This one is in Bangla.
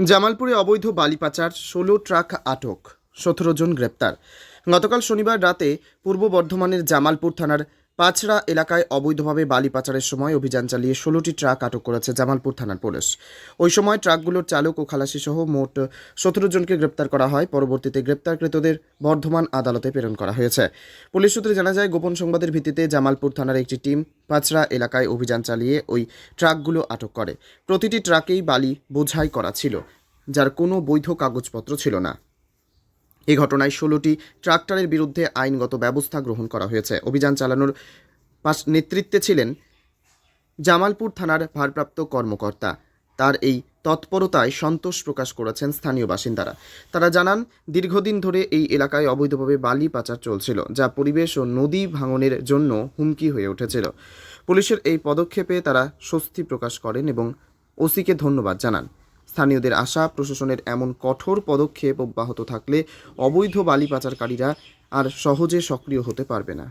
জামালপুরে অবৈধ বালি পাচার, ষোলো ট্রাক আটক, সতেরো জন গ্রেপ্তার। গতকাল শনিবার রাতে পূর্ব বর্ধমানের জামালপুর থানার পাঁচড়া এলাকায় অবৈধভাবে বালি পাচারের সময় অভিযান চালিয়ে ষোলোটি ট্রাক আটক করেছে জামালপুর থানার পুলিশ। ওই সময় ট্রাকগুলোর চালক ও খালাসি সহ মোট সতেরো জনকে গ্রেপ্তার করা হয়। পরবর্তীতে গ্রেপ্তারকৃতদের বর্ধমান আদালতে প্রেরণ করা হয়েছে। পুলিশ সূত্রে জানা যায়, গোপন সংবাদের ভিত্তিতে জামালপুর থানার একটি টিম পাঁচড়া এলাকায় অভিযান চালিয়ে ওই ট্রাকগুলো আটক করে। প্রতিটি ট্রাকেই বালি বোঝাই করা ছিল, যার কোনো বৈধ কাগজপত্র ছিল না। এই ঘটনায় ষোলোটি ট্রাক্টরের বিরুদ্ধে আইনগত ব্যবস্থা গ্রহণ করা হয়েছে। অভিযান চালানোর পাশ নেতৃত্বে ছিলেন জামালপুর থানার ভারপ্রাপ্ত কর্মকর্তা। তার এই তৎপরতায় সন্তোষ প্রকাশ করেছেন স্থানীয় বাসিন্দারা। তারা জানান, দীর্ঘদিন ধরে এই এলাকায় অবৈধভাবে বালি পাচার চলছিল, যা পরিবেশ ও নদী ভাঙনের জন্য হুমকি হয়ে উঠেছিল। পুলিশের এই পদক্ষেপে তারা স্বস্তি প্রকাশ করেন এবং ওসিকে ধন্যবাদ জানান। স্থানীয়দের আশা, প্রশাসনের এমন কঠোর পদক্ষেপ অব্যাহত থাকলে অবৈধ বালি পাচারকারীরা আর সহজে সক্রিয় হতে পারবে না।